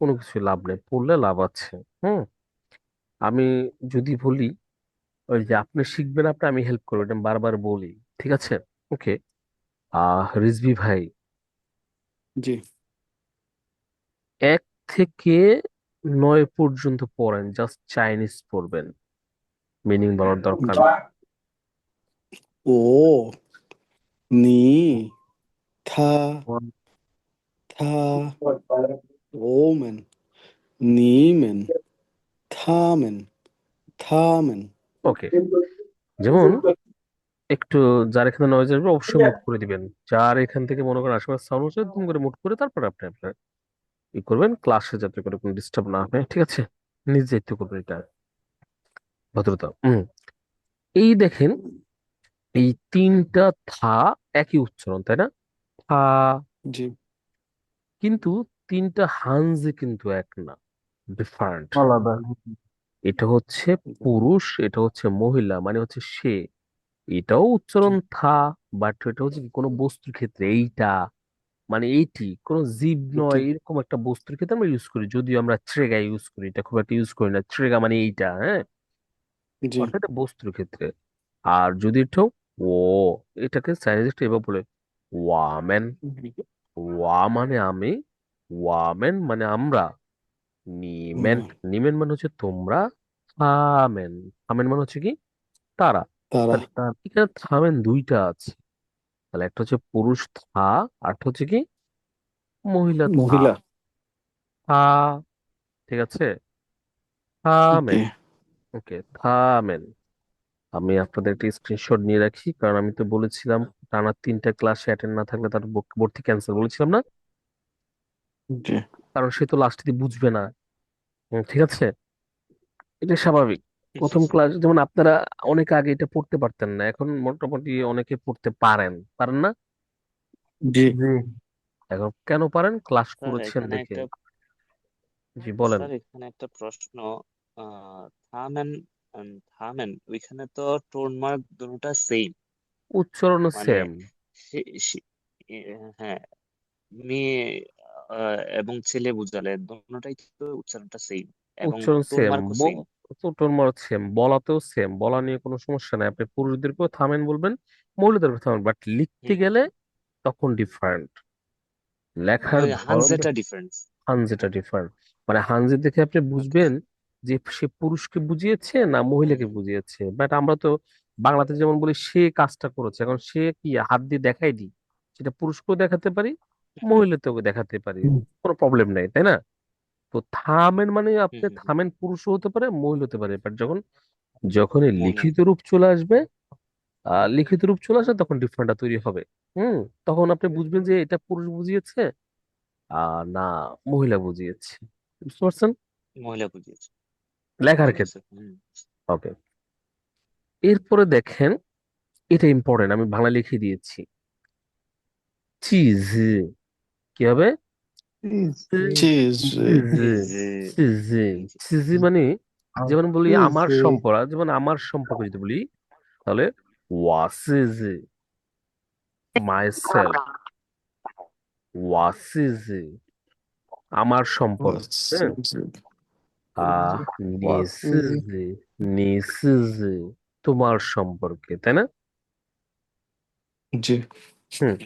কোনো কিছু লাভ নেই পড়লে লাভ আছে হুম? আমি যদি বলি ওই যে আপনি শিখবেন আপনি আমি হেল্প করব এটা বারবার বলি ঠিক আছে? ওকে আহ রিজভী ভাই জি। এক থেকে নয় পর্যন্ত পড়েন জাস্ট চাইনিজ পড়বেন মিনিং বলার দরকার ও নি থা থা 我们、你们、他们、他们。ওকে যেমন একটু যার এখানে নয়েজ আসবে অবশ্যই মুট করে দিবেন। যার এখান থেকে মনে করেন আশেপাশে সাউন্ড হচ্ছে তুমি করে মুট করে তারপর আপনি আপনার ই করবেন ক্লাসে যাতে করে কোনো ডিস্টার্ব না হয় ঠিক আছে? নিজ দায়িত্ব করবেন এটা। ভদ্রতা হুম এই দেখেন এই তিনটা থা একই উচ্চারণ তাই না? থা জি। কিন্তু তিনটা হানজি কিন্তু এক না ডিফারেন্ট। আলাদা এটা হচ্ছে পুরুষ এটা হচ্ছে মহিলা মানে হচ্ছে সে। এটাও উচ্চারণ থা বাট এটা হচ্ছে কি কোনো বস্তুর ক্ষেত্রে এইটা মানে এইটি কোনো জীব নয় এরকম একটা বস্তুর ক্ষেত্রে আমরা ইউজ করি। যদিও আমরা ট্রেগা ইউজ করি এটা খুব একটা ইউজ করি না। ট্রেগা মানে এইটা হ্যাঁ? জি। অর্থাৎ এটা বস্তুর ক্ষেত্রে। আর যদি এটাও ও এটাকে চাইনিজ এভাবে বলে ওয়ামেন ওয়া মানে আমি ওয়ামেন মানে আমরা। নিমেন নিমেন মানে হচ্ছে তোমরা থামেন। থামেন মানে হচ্ছে কি? তারা। তারা। তাহলে এখানে থামেন দুইটা আছে। তাহলে একটা হচ্ছে পুরুষ থা আর একটা হচ্ছে কি? মহিলা থা। মহিলা। থা। ঠিক আছে? থামেন। ওকে। থামেন। আমি আপনাদের একটা স্ক্রিনশট নিয়ে রাখি কারণ আমি তো বলেছিলাম টানা তিনটা ক্লাসে অ্যাটেন্ড না থাকলে তার ভর্তি ক্যান্সেল বলেছিলাম না? জি। কারণ সে তো লাস্টে বুঝবে না। হুম, ঠিক আছে? এটা স্বাভাবিক। প্রথম ক্লাস যেমন আপনারা অনেক আগে এটা পড়তে পারতেন না এখন মোটামুটি অনেকে পড়তে পারেন। পারেন না? জি। জি এখন কেন পারেন? ক্লাস স্যার করেছেন এখানে দেখে। একটা জি বলেন। স্যার এখানে একটা প্রশ্ন আহ থামেন উম, থামেন ওইখানে তো টোন মার্ক দুটোটা সেম উচ্চারণ মানে সেম সে- সে- এ, হ্যাঁ মেয়ে এবং ছেলে বুঝালে দুটোটাই তো উচ্চারণটা সেম এবং উচ্চারণ টোন সেম মার্কও সেম উচ্চারণ মার্ক সেম বলাতেও সেম বলা নিয়ে কোনো সমস্যা নাই। আপনি পুরুষদেরকেও থামেন বলবেন মহিলাদেরকেও থামেন বাট লিখতে হুম। গেলে তখন ডিফারেন্ট লেখার ওই ধরন হানজেটা ডিফারেন্স হানজিটা ডিফারেন্ট মানে হানজি দেখে আপনি বুঝবেন যে সে পুরুষকে বুঝিয়েছে না মহিলাকে বুঝিয়েছে। বাট আমরা তো বাংলাতে যেমন বলি সে কাজটা করেছে। এখন সে কি হাত দিয়ে দেখাই দিই সেটা পুরুষকেও দেখাতে পারি মহিলাতেও দেখাতে পারি। কোনো প্রবলেম নেই তাই না? তো থামেন মানে আপনি। থামেন পুরুষও হতে পারে মহিলা হতে পারে। বাট যখন যখনই মহিলা। লিখিত রূপ চলে আসবে লিখিত রূপ চলে আসবে তখন ডিফারেন্টটা তৈরি হবে। হুম? তখন আপনি বুঝবেন যে এটা পুরুষ বুঝিয়েছে আহ না মহিলা বুঝিয়েছে। বুঝতে পারছেন? মহিলা বুঝিয়েছে। লেখার ক্ষেত্রে। ওকে এরপরে দেখেন এটা ইম্পর্টেন্ট আমি বাংলা লিখে দিয়েছি। চিজ কি হবে? মানে যেমন বলি আমার সম্পর্ক যেমন আমার সম্পর্ক যদি বলি তাহলে ওয়াসিজ মাই সেলফ ওয়াসিজ আমার সম্পর্ক হ্যাঁ? আহ নিসিজ নিসিজ তোমার সম্পর্কে তাই না? জি। হুম।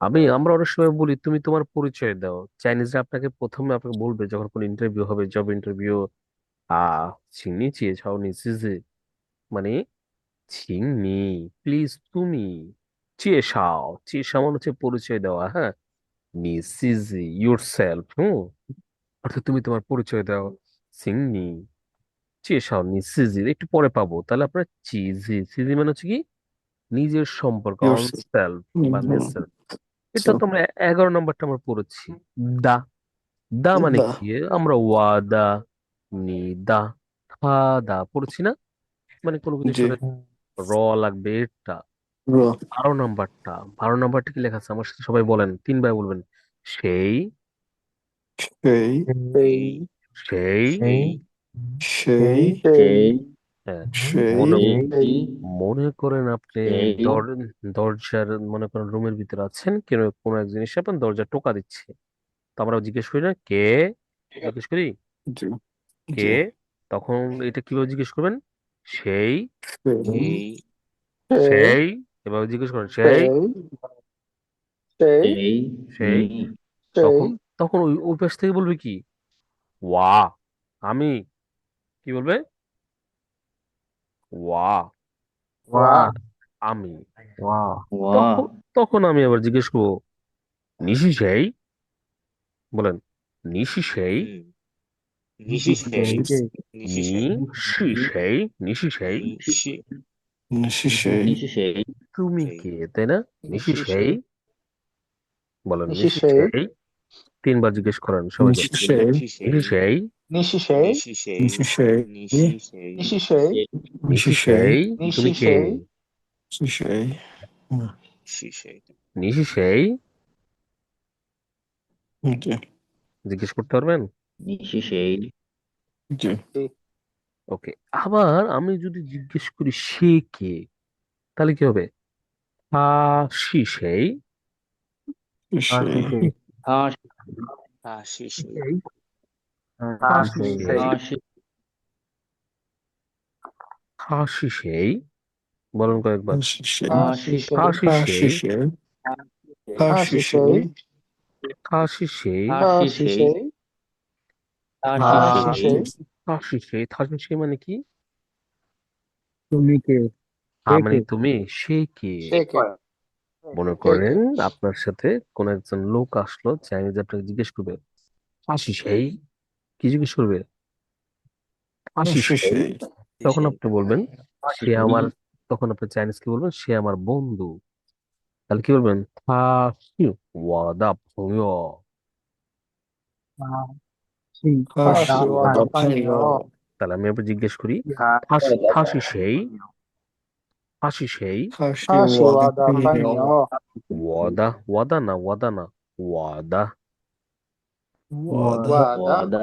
আমি আমরা অনেক সময় বলি তুমি তোমার পরিচয় দাও। চাইনিজরা আপনাকে প্রথমে আপনাকে বলবে যখন কোনো ইন্টারভিউ হবে জব ইন্টারভিউ আহ চিনি চেয়েছাও নিসিজে মানে চিনি প্লিজ তুমি চেয়েছাও চেয়েছাও মানে হচ্ছে পরিচয় দেওয়া হ্যাঁ? নিসিজ ইউর সেলফ হুম? অর্থাৎ তুমি তোমার পরিচয় দাও। সিংনি চেয়েছাও নিসিজি একটু পরে পাবো। তাহলে আপনার চিজি। চিজি মানে হচ্ছে কি? নিজের সম্পর্ক অন সেলফ বা নিজের এটা তো আমরা এগারো নম্বরটা আমরা পড়েছি। দা। দা মানে দা। কি? আমরা ওয়াদা নিদা খাদা পড়ছি না? মানে কোনো কিছু জি। সাথে র লাগবে এটা। র। বারো নম্বরটা। বারো নম্বরটা কি লেখা আছে? আমার সাথে সবাই বলেন তিনবার বলবেন। সেই। সেই। সেই। সেই। হ্যাঁ সেই মনে মনে করেন আপনি দর- দরজার মনে করেন রুমের ভিতরে আছেন কেন কোনো এক জিনিস আপনার দরজা টোকা দিচ্ছে? তো আমরা জিজ্ঞেস করি না কে? জিজ্ঞেস করি? জি কে? তখন এটা কীভাবে জিজ্ঞেস করবেন? সেই সেই এই সেই এভাবে জিজ্ঞেস করেন সেই সেই এই সেই তখন তখন ওই ওই পাশ থেকে বলবে কি? ওয়া আমি কি বলবে? ওয়া ওয়া আমি। ওয়া ওয়া তখন আমি আবার জিজ্ঞেস করব নিশি সেই? বলেন নিশি সেই? নিশি সেই। নিশি সেই। নিশি সেই? নিশি সেই? নিশি। নিশি সেই। তুমি কে তাই না? নিশি সেই? বলেন নিশি সেই। তিনবার জিজ্ঞেস করেন নিশি সেই। নিশি সেই? জিজ্ঞেস করতে পারবেন? ওকে আবার আমি যদি জিজ্ঞেস করি সে কে তাহলে কি হবে? আ আ হাসি সেই হাসি হাসি সেই বলুন কয়েকবার সেই হাসি সেই সেই হাসি সেই হাসি সেই হাসি সেই হাসি সেই হাসি সেই হাসি সেই মানে কি তুমি কে হ্যাঁ মানে তুমি সে কে কে মনে করেন আপনার সাথে কোন একজন লোক আসলো চাইনিজ আপনাকে জিজ্ঞেস করবে হাসি সেই কিছু কিশোর তখন আপনি বলবেন সে আমার তখন আপনি চাইনিজ কি বলবেন? সে আমার বন্ধু। তাহলে কি বলবেন? তাহলে আমি আবার জিজ্ঞেস করি ফাঁসি ফাঁসি সেই? ফাঁসি সেই? ওয়াদা ওয়াদা না ওয়াদা না ওয়াদা। ওয়াদা।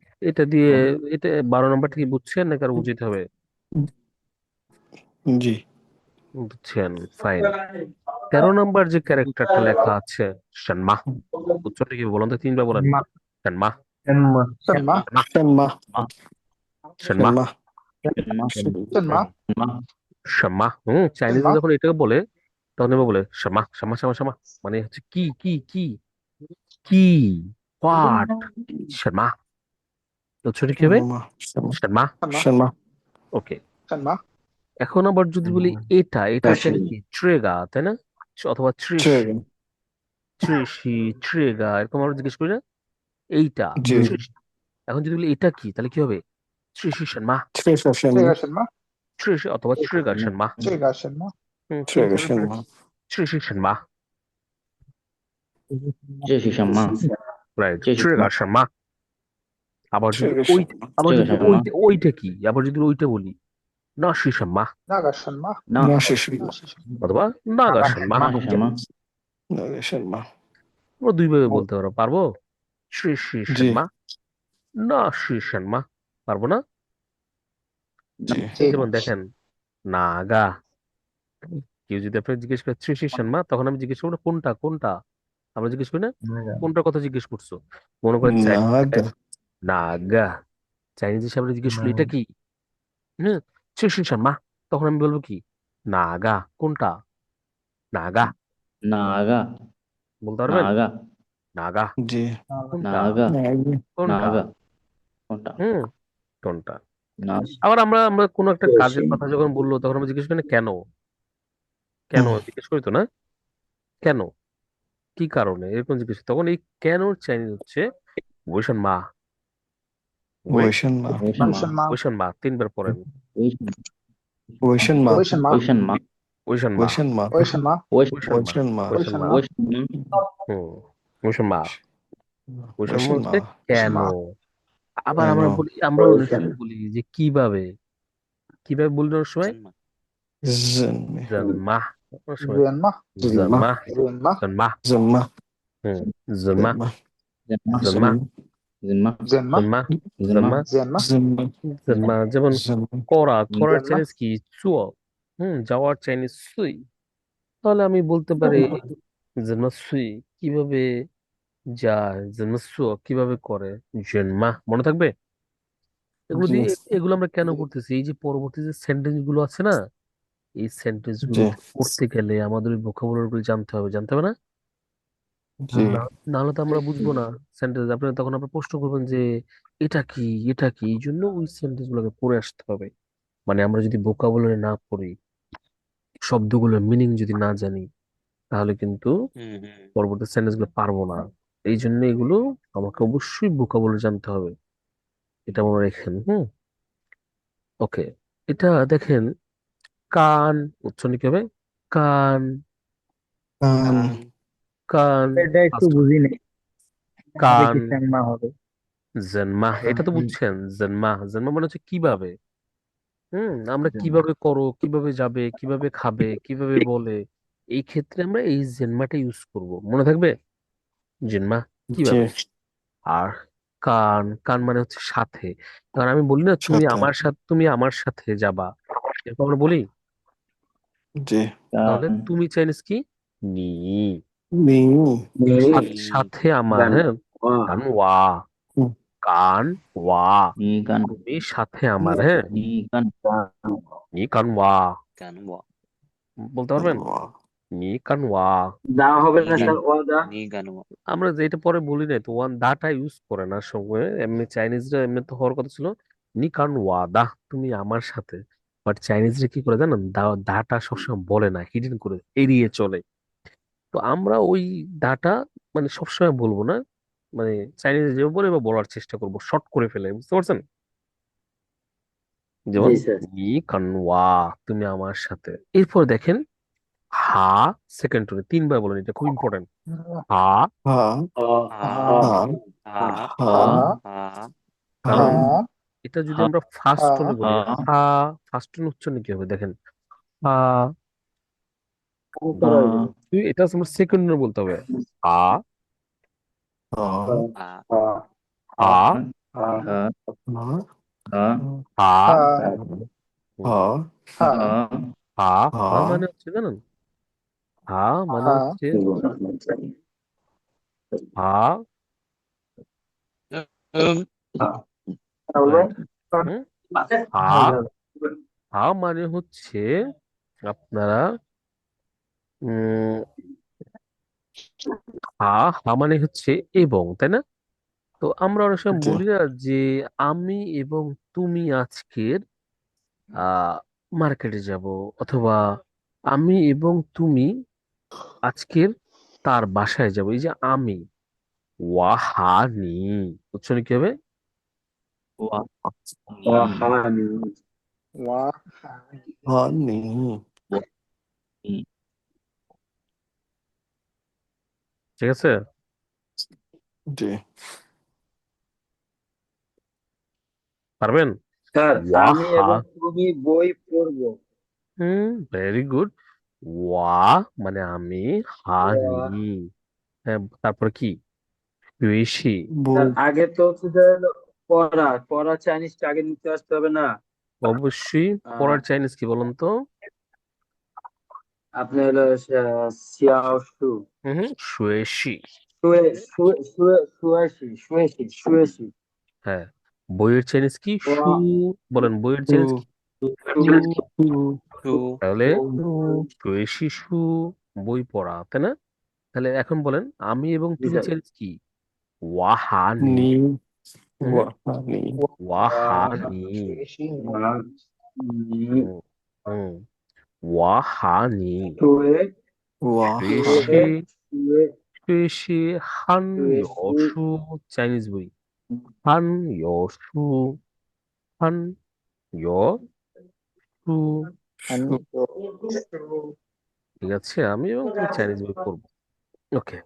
এটা দিয়ে এটা বারো নাম্বারটা কি বুঝছেন নাকি আরও বুঝতে হবে জি বুঝছেন ফাইন তেরো নাম্বার যে ক্যারেক্টারটা লেখা আছে শানমা উচ্চারণটা কি বলুন তো তিনবার বলেন শানমা শানমা শামা হুম চাইনিজ যখন এটাকে বলে তখন এবার বলে শামা শামা শামা শামা মানে হচ্ছে কি কি কি কি হোয়াট শামা ছুটি কি হবে? শর্মা শর্মা ওকে শর্মা এখন আবার যদি বলি এটা এটা আসলে কি? ট্রেগা তাই না? অথবা ত্রিশ। ত্রিশি ট্রেগা এরকম আমরা জিজ্ঞেস করি না? এইটা এখন যদি বলি এটা কি তাহলে কি হবে? ত্রিশি শর্মা ত্রিশি অথবা ট্রেগা শর্মা ত্রিশি শর্মা রাইট ট্রেগা শর্মা আবার যদি ওই আবার যদি ওইটা ওইটা কি? আবার যদি ওইটা বলি নাশিসাম্মা নাগাসাম্মা অথবা নাগাসাম্মা নাগাসাম্মা আমরা দুইভাবে বলতে পারো। পারব? শ্রী শ্রী শর্মা না শ্রী শর্মা পারব না? আচ্ছা, যেমন দেখেন নাগা। কেউ যদি আপনার জিজ্ঞেস করে শ্রী শ্রী শর্মা তখন আমি জিজ্ঞেস করব কোনটা? কোনটা? আমরা জিজ্ঞেস করি না কোনটার কথা জিজ্ঞেস করছ? মনে করেন নাগা। চাইনিজের হিসাবে জিজ্ঞেস করলে এটা কি? হ্যাঁ শান মা। তখন আমি বলব কি? নাগা। কোনটা? নাগা। নাগা। বলতে পারবেন? নাগা। নাগা। জি। কোনটা? নাগা। কোনটা? নাগা। কোনটা? হুম কোনটা? আবার আমরা আমরা কোনো একটা কাজের কথা যখন বলল তখন আমরা জিজ্ঞেস করি কেন? কেন? জিজ্ঞেস করি তো না? কেন? কি কারণে? এরকম জিজ্ঞেস তখন এই কেন চাইনিজ হচ্ছে ওইসন মা? ওয়েশন মা ওয়েশন মা ওয়েশন মা তিনবার পড়েন ওয়েশন মা ওয়েশন মা ওয়েশন মা ওয়েশন মা ওয়েশন মা ওয়েশন মা ওয়েশন মা ওয়েশন মা ওয়েশন মা ওয়েশন মা কেন আবার আমরা বলি আমরা বলি যে কীভাবে কীভাবে বলি অনেক সময় জন্মা জন্মা জন্মা জন্মা জন্মা জন্মা জন্মা জন্মা Zenma, জন্মা জন্মা জন্মা Zenma, Zenma. যেমন. করা করার চাইনিজ কি চুয়া হুম যাওয়ার চাইনিজ সুই তাহলে আমি বলতে পারি জন্মা সুই কীভাবে যায় জন্মা সুয়া কীভাবে করে জন্মা মনে থাকবে এগুলো দিয়ে এগুলো আমরা কেন করতেছি এই যে পরবর্তী যে সেন্টেন্সগুলো আছে না এই সেন্টেন্সগুলো করতে গেলে আমাদের ওই ভোকাবুলারি গুলো জানতে হবে জানতে হবে না জি। না নাহলে তো আমরা বুঝব না সেন্টেন্স আপনি তখন আপনার প্রশ্ন করবেন যে এটা কি? এটা কি? এই জন্য ওই সেন্টেন্স গুলোকে পড়ে আসতে হবে। মানে আমরা যদি ভোকাবুলারি না পড়ি শব্দগুলোর মিনিং যদি না জানি তাহলে কিন্তু হুম হুম। পরবর্তী সেন্টেন্সগুলো পারব না। এই জন্য এগুলো আমাকে অবশ্যই ভোকাবুলারি জানতে হবে। এটা মনে রাখেন হুম? ওকে এটা দেখেন কান উচ্চারণ কি হবে? কান। কান। কান এটা একটু বুঝি নাই। কান কি হবে। জন্মা এটা তো বুঝছেন জন্মা জন্মা মানে হচ্ছে কীভাবে? হুম আমরা কীভাবে করো কীভাবে যাবে কীভাবে খাবে কীভাবে বলে এই ক্ষেত্রে আমরা এই জেনমাটা ইউজ করব। মনে থাকবে? জেনমা কীভাবে? আর কান কান মানে হচ্ছে সাথে। কারণ আমি বলি না তুমি সাথে। আমার সাথে তুমি আমার সাথে যাবা। এরকম আমরা বলি? জি। তাহলে তুমি চাইনিজ কি? নি। নি সাথে- সাথে আমার হ্যাঁ? কান ওয়া। কান ওয়া। নি কান সাথে আমার হ্যাঁ? নি কান নি কান ওয়া। কেন ওয়া। বলতে পারবেন? নি কান ওয়া। দা হবে না। স্যার ওয়াদা নি কেন ওয়া। আমরা যেটা পরে বলি নাই তো ওয়ান দাটা ইউজ করে না সঙ্গে এমনি চাইনিজরা এমনি তো হওয়ার কথা ছিল। নি কান ওয়া দা তুমি আমার সাথে। বাট চাইনিজরা কি করে জানেন? দা দাটা সবসময় বলে না হিডেন করে এড়িয়ে চলে। তো আমরা ওই ডাটা মানে সবসময় বলব না মানে চাইনিজ যে বলে বা বলার চেষ্টা করব শর্ট করে ফেলে বুঝতে পারছেন যেমন জি, স্যার। নি কান ওয়া তুমি আমার সাথে এরপর দেখেন হা সেকেন্ড টোনে তিনবার বলেন এটা খুব ইম্পর্টেন্ট হা হা হা হা হা হা হা কারণ এটা যদি আমরা ফার্স্ট টোনে বলি হা। হা ফার্স্ট টোন উচ্চারণ কি হবে দেখেন হা তুই এটা তোমার সেকেন্ড বলতে হবে আ আ মানে হচ্ছে জানেন হা মানে হচ্ছে হা হা মানে হচ্ছে আপনারা উম হা হা মানে হচ্ছে এবং তাই না? তো আমরা অনেক সময় জি। বলি না যে আমি এবং তুমি আজকের আহ মার্কেটে যাব অথবা আমি এবং তুমি আজকের তার বাসায় যাব। এই যে আমি ওয়াহানি উচ্চারণ কি হবে? ওয়া wa, হা নি ঠিক আছে? জি। পারবেন? স্যার আমি এবং তুমি বই পড়ব। হুম ভেরি গুড ওয়া মানে আমি হানি হ্যাঁ তারপর কি? বেশি আগে তো হচ্ছে যে পড়া পড়া চাইনিজটা আগে নিতে আসতে হবে না। অবশ্যই পড়ার চাইনিজ কি বলুন তো? আপনি হলো সিয়াও শু। হুম শুয়েশি হ্যাঁ। বইয়ের চাইনিজ কি। শু। বলেন বইয়ের চাইনিজ কি? তাহলে শুয়েশি শু বই পড়া তাই না? তাহলে এখন বলেন আমি এবং তুমি। চাইনিজ কি? ওয়াহানি। নি। হুম, 我喊你，我学学习很有书，Chinese way，很有书，很有书，ঠিক আছে আমি এবং চাইনিজ বই করব ওকে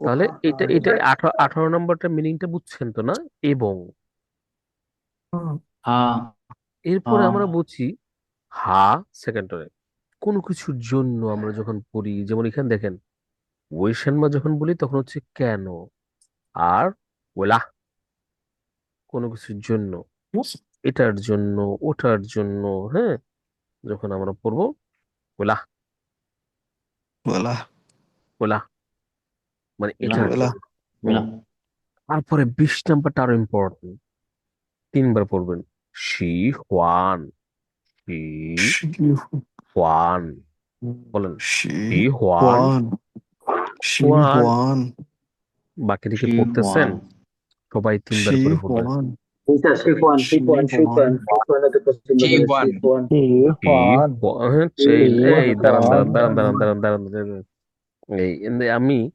তাহলে এটা এটা আঠারো আঠারো নম্বরটা মিনিংটা বুঝছেন তো না এবং এরপরে আমরা বুঝি হা সেকেন্ডারে কোনো কিছুর জন্য আমরা যখন পড়ি যেমন এখানে দেখেন ওয়েশানমা যখন বলি তখন হচ্ছে কেন আর ওলা। কোনো কিছুর জন্য। এটার জন্য ওটার জন্য হ্যাঁ? যখন আমরা পড়ব ওলা। ওলা। ওলা। মানে এটার জন্য। তারপরে বিশ নাম্বারটা আরও ইম্পর্টেন্ট তিনবার পড়বেন। শি হোয়ান হুয়ান। বলেন। কি হুয়ান। হুয়ান। বাকি দিকে পড়তেছেন? সবাই তিনবার করে আমি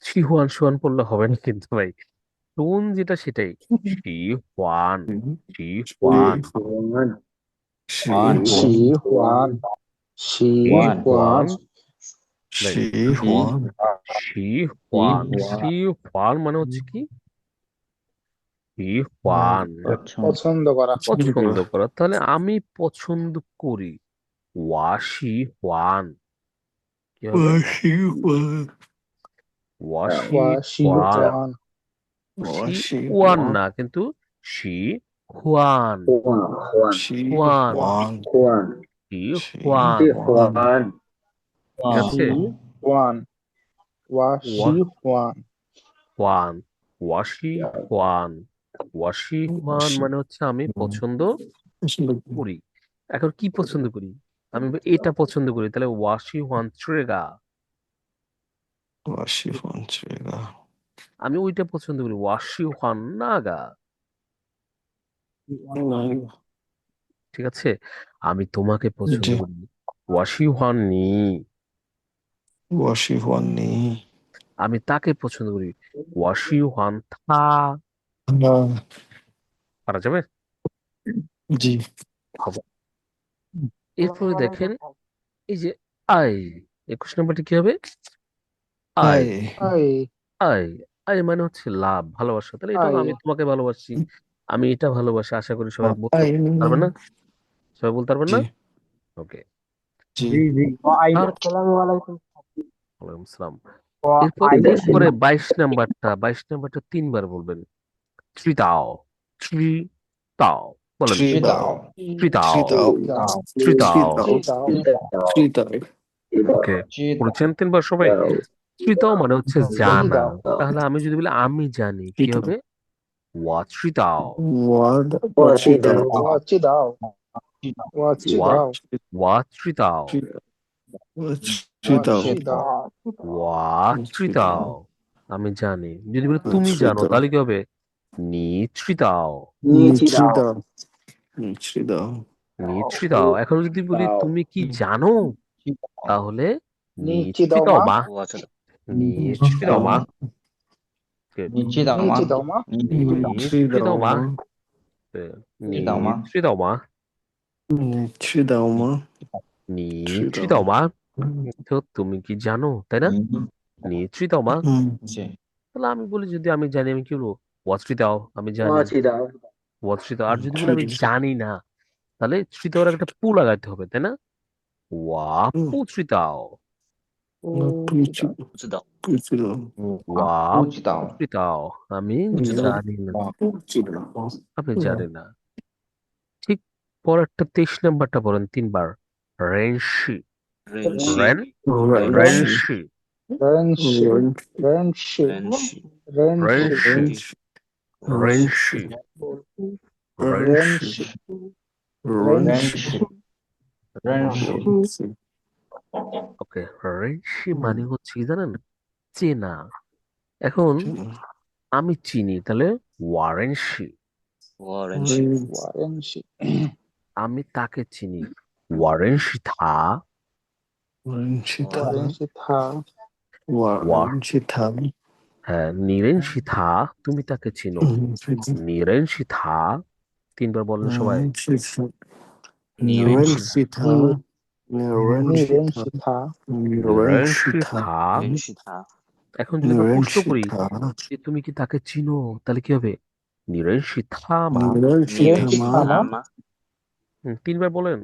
শিহান শুয়ান পড়লে হবে না কিন্তু ভাই। টোন যেটা সেটাই। শিহান শিহান হচ্ছে কি? পছন্দ করা পছন্দ করা। তাহলে আমি পছন্দ করি। ওয়াশি ওয়ান ওয়াশি ওয়ান ওয়াশি ওয়ান ওয়াশি ওয়ান না কিন্তু শি শি হুয়ান। হুয়ান হুয়ান শি শি হোয়ান শিফওয়ান ঠিক আছে হুয়ান ওয়া শি হুয়ান হোয়ান ওয়াশি হোয়ান ওয়াশি হোয়ান মানে হচ্ছে আমি পছন্দ করি এখন কি পছন্দ করি আমি এটা পছন্দ করি তাহলে ওয়াশি হোয়ান ট্রেগা ওয়াশি হুয়ান ট্রেগা আমি ওইটা পছন্দ করি ওয়াশি হোয়ান নাগা ঠিক আছে? আমি তোমাকে পছন্দ জি। করি ওয়াশি হোয়ান নি। ওয়াশি হুয়ান নি। আমি তাকে পছন্দ করি। ওয়াশি হোয়ান থা। পারা যাবে? জি। এরপরে দেখেন এই যে আই একুশ নম্বরটি কি হবে? আই। আই। আই। আই আই মানে হচ্ছে লাভ ভালোবাসা। তাহলে এটা হলো আই। আমি তোমাকে ভালোবাসি। আমি এটা ভালোবাসি আশা করি সবাই বলতে পারবে না। সবাই বলতে পারবেন না? জি। ওকে। জি ওয়ালাইকুম সালাম এরপর এরপরে বাইশ নাম্বারটা বাইশ নাম্বারটা তিনবার বলবেন। ত্রিতাও ত্রি তাও বলেন ওকে। বলছেন তিনবার সবাই? ত্রিতাও। মানে হচ্ছে জানা। তাহলে আমি যদি বলি আমি জানি। কি 我知道，我我知道，我知道，我知道，我知道，我知道，我知道。আমি জানি যদি বলে তুমি জানো তাহলে কি হবে নি দাও এখন যদি বলি তুমি কি জানো? তাহলে নি মা মা 对，你知道吗？你知道吗？你知道吗？对，你知道吗？知道吗？你知道吗？你知道吗？তো তুমি কি জানো তাই না নি দাও মা তাহলে আমি বলি যদি আমি জানি আমি কি বলব ওয়াচটি দাও আমি জানি ওয়াচটি দাও আর যদি আমি জানি না তাহলে শ্রী দাওয়ার একটা পু লাগাইতে হবে তাই না ওয়া পু শ্রী দাও 我不知道，不知道，不知道，我不知道，不知道。আমি জানি আপনি জানেন না ঠিক পরেরটা তেইশ নাম্বারটা বলেন তিনবার রেনশি রেনশি রেনশি রেনশি রেনশি রেনশি ওকে মানে হচ্ছে কি জানেন? চেনা। এখন আমি চিনি তাহলে ওয়ারেনশি ওয়ারেনশি ওয়ারেনশি আমি তাকে চিনি। ওয়ারেনশি থা ওয়ারেনশি থা হ্যাঁ নিরেনশি থা তুমি তাকে চিনো। নিরেনশি থা তিনবার বলেন সবাই। নিরেনশি থা যদি আমরা প্রশ্ন করি যে তুমি কি তাকে চিনো তাহলে কি হবে তিনবার বলেন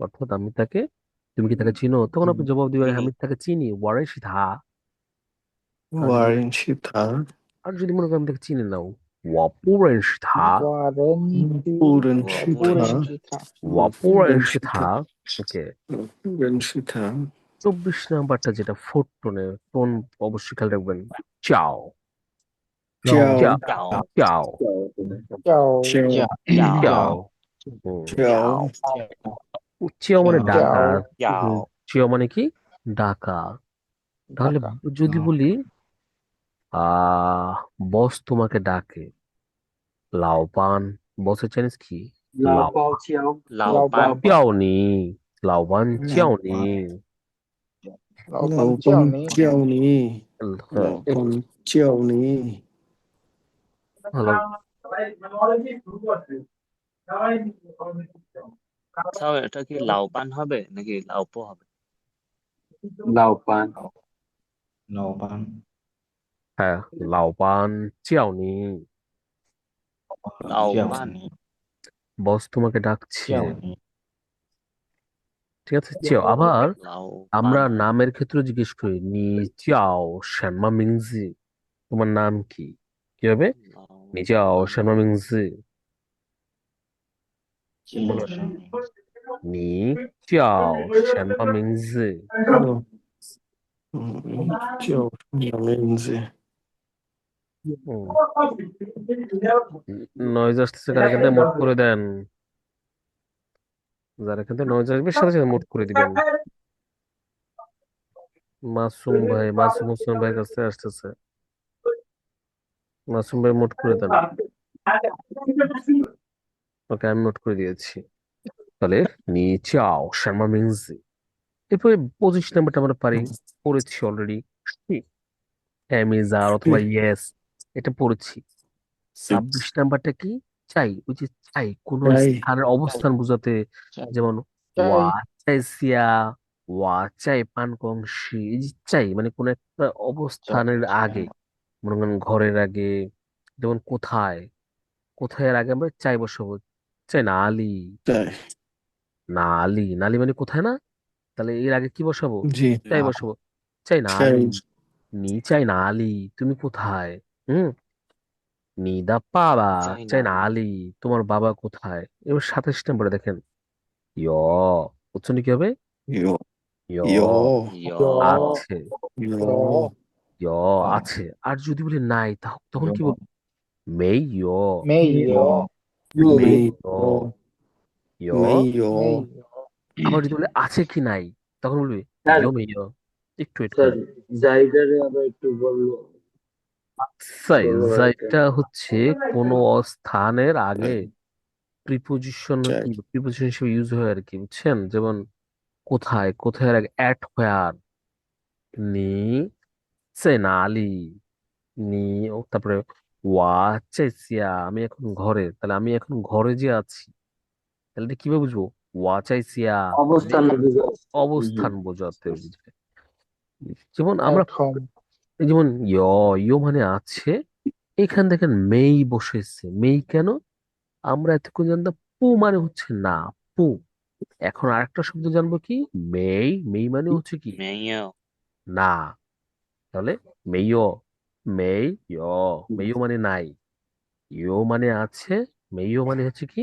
অর্থাৎ আমি তাকে তুমি কি তাকে চিনো? তখন আপনি জবাব দিবেন আমি তাকে চিনি ওয়ারেশিথা ওয়ারেনশিথা আর যদি মনে করেন তাকে চিনে নাও ওয়াপুরেনশিথা ওয়ারেনশিথা ওয়াপুরেনশিথা ওকে। ওয়ারেনশিথা চব্বিশ নাম্বারটা যেটা ফোর টোনে টোন অবশ্যই খেয়াল রাখবেন। চাও। চাও চাও চাও। চাও চাও। উচ্চেয় মানে ডাকা উচ্চেয় মানে কি ডাকা তাহলে যদি বলি আহ বস তোমাকে ডাকে লাও পান বসের চাইনিজ কি লাও লাও পান লাও পান চিয়াওনি লাও পান চিয়াওনি লাও পান চিয়াওনি হ্যালো তাও এটা কি লাউ পান হবে নাকি লাউপো হবে? লাউ পান। লাউ পান। হ্যাঁ লাউ পান চিয়াওনি লাউ পান। বস তোমাকে ডাকছে। ঠিক আছে চিয়াও আবার আমরা নামের ক্ষেত্রে জিজ্ঞেস করি নি চিয়াও শ্যামা মিংজি তোমার নাম কি? কি হবে? নি চিয়াও মিংজি 你叫什么名字？嗯，叫什么名字？ নয়েজ আসতেছে কারা কিন্তু মোট করে দেন যারা কিন্তু নয়েজ আসবে সাথে সাথে মোট করে দিবেন মাসুম ভাই মাসুম হোসেন ভাই কাছে আসতেছে মাসুম ভাই মোট করে দেন ওকে আমি নোট করে দিয়েছি। তাহলে নি চাও শর্মা মিংজি এরপরে পঁচিশ নাম্বারটা আমরা পারি পড়েছি অলরেডি অ্যামিজার অথবা ইয়েস এটা পড়েছি। ছাব্বিশ নাম্বারটা কি? চাই ওই যে চাই কোন স্থানের অবস্থান বোঝাতে যেমন চাই। ওয়া চাই সিয়া ওয়া চাই পান কংশি এই যে চাই মানে কোন একটা অবস্থানের আগে মনে করেন ঘরের আগে যেমন কোথায় কোথায় এর আগে আমরা চাই বসাবো। সে নালি। তাই? নালি নালি মানে কোথায় না? তাহলে এর আগে কি বসাবো? জি। চাই বসাবো। চাই নালি। নি চাই নালি। তুমি কোথায়? হুম? নি দা বাবা চাই চাই নালি। তোমার বাবা কোথায়? এবার সাতাশ নম্বরে দেখেন। ইয় উচ্চারণ কি হবে? ইয় আছে। ইয় আছে। আর যদি বলে নাই তখন কি বলব? মেই ইয় মেই ইয় যদি বলে আছে কি নাই? তখন বলবি স্যার 요 একটু স্যার করো। জায়গারে আবার একটু হচ্ছে কোন স্থানের আগে প্রিপোজিশন প্রিপোজিশন হিসেবে ইউজ হয় আর কি বুঝছেন? যেমন কোথায়? কোথায় আগে অ্যাট হোয়ার নি সেনালি নি ও তারপরে ওয়া চাইছিয়া আমি এখন ঘরে তাহলে আমি এখন ঘরে যে আছি তাহলে এটা কীভাবে বুঝব? ওয়া চাইছিয়া অবস্থান অবস্থান বোঝাতে বুঝবে যেমন আমরা যেমন ইয় ইয় মানে আছে এখান দেখেন মেই বসেছে। মেই কেন? আমরা এতক্ষণ জানতাম পু মানে হচ্ছে না পু। এখন আরেকটা শব্দ জানব কি? মেই মেই মানে হচ্ছে কি? না। তাহলে মেইও। মেই ইয় মেইও মানে নাই। ইয় মানে আছে মেইও মানে হচ্ছে কি?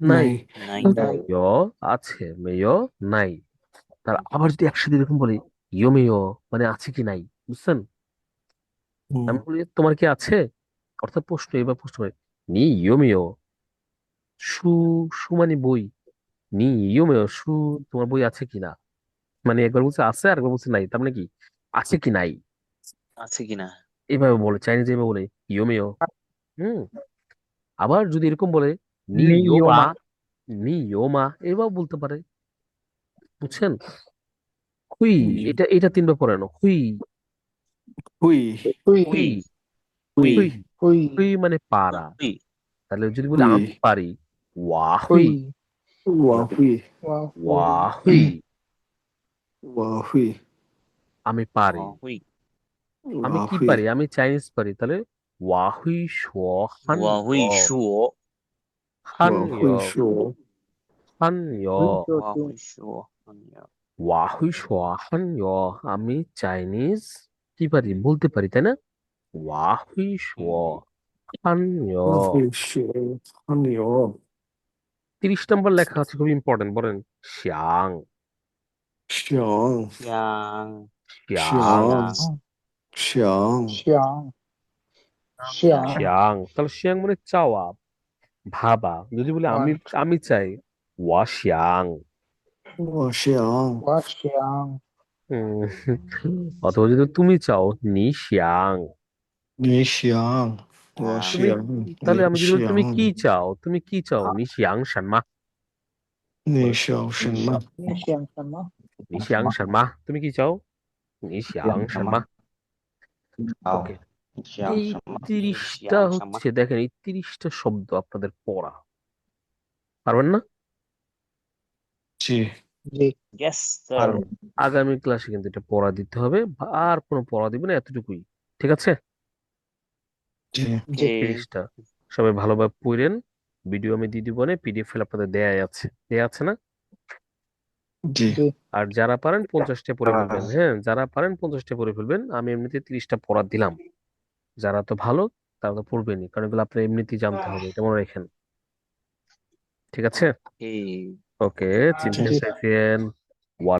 নাই। 没 নাই। ইয় আছে মেইও নাই। তার আবার যদি একসাথে এরকম বলি ইয় মেইও মানে আছে কি নাই বুঝছেন? আমি বলি তোমার কি আছে? অর্থাৎ প্রশ্ন এবার প্রশ্ন হয় নি ইয়োমিও সু সু মানে বই। নি ইয়োমিও সু তোমার বই আছে কি না? মানে একবার বলছে আছে আর একবার বলছে নাই তার মানে কি? আছে কি নাই? আছে কিনা? এভাবে বলে চাইনিজ এভাবে বলে ইয়োমেও হুম। আবার যদি এরকম বলে নি নি ইয়োমা এভাবে বলতে পারে। বুঝছেন? হুই এটা এটা তিনবার পড়ানো। হুই। হুই। হুই। হুই। হুই। হুই। হুই। মানে পারা। তাহলে যদি বলি আমি পারি। ওয়া হুই। ওয়া হুই। ওয়া হুই। ওয়া হুই। আমি পারি। হুই। আমি ওয়া কি হুই পারি আমি চাইনিজ পারি তাহলে ওয়া হুই শো হান 我会 ইয়ো 说， হান 我 ইয়ো 会说 হান ইয়ো হুই 我 তো 会说，哎呀 ওয়া হুই শো হান ইয়ো আমি চাইনিজ কি পারি বলতে পারি তাই না ওয়া হুই শো হান ইয়ো 我会说汉语 তিরিশ নম্বর লেখা আছে খুব ইম্পর্টেন্ট বলেন শিয়াং 想 শিয়াং 香 想想 想想想想，到了想我得找啊，怕吧？你这不阿米阿米在，我想我想我想，嗯，好多人都都没找，你想你想我想，到了阿米就都没给找，都没给找，你想什么？你想什么？你想什么？你想什么？你想什么？ওকে। এই তিরিশটা হচ্ছে দেখেন এই তিরিশটা শব্দ আপনাদের পড়া। পারবেন না? জি। ইয়েস স্যার আগামী ক্লাসে কিন্তু এটা পড়া দিতে হবে আর কোনো পড়া দিবেন না এতটুকুই। ঠিক আছে? জি। জি। তিরিশটা। সবাই ভালোভাবে পড়েন। ভিডিও আমি দিয়ে দিব না পিডিএফ ফাইল আপনাদের দেয়া আছে। দেয়া আছে না? জি। আর যারা পারেন পঞ্চাশটা পড়ে ফেলবেন হ্যাঁ যারা পারেন পঞ্চাশটা পড়ে ফেলবেন আমি এমনিতে তিরিশটা পড়া দিলাম। যারা তো ভালো তারা তো পড়বেনই কারণ এগুলো আপনার এমনিতেই জানতে হবে এটা মনে রাখেন। ঠিক আছে? ওকে চিনতে জি। চাইছেন।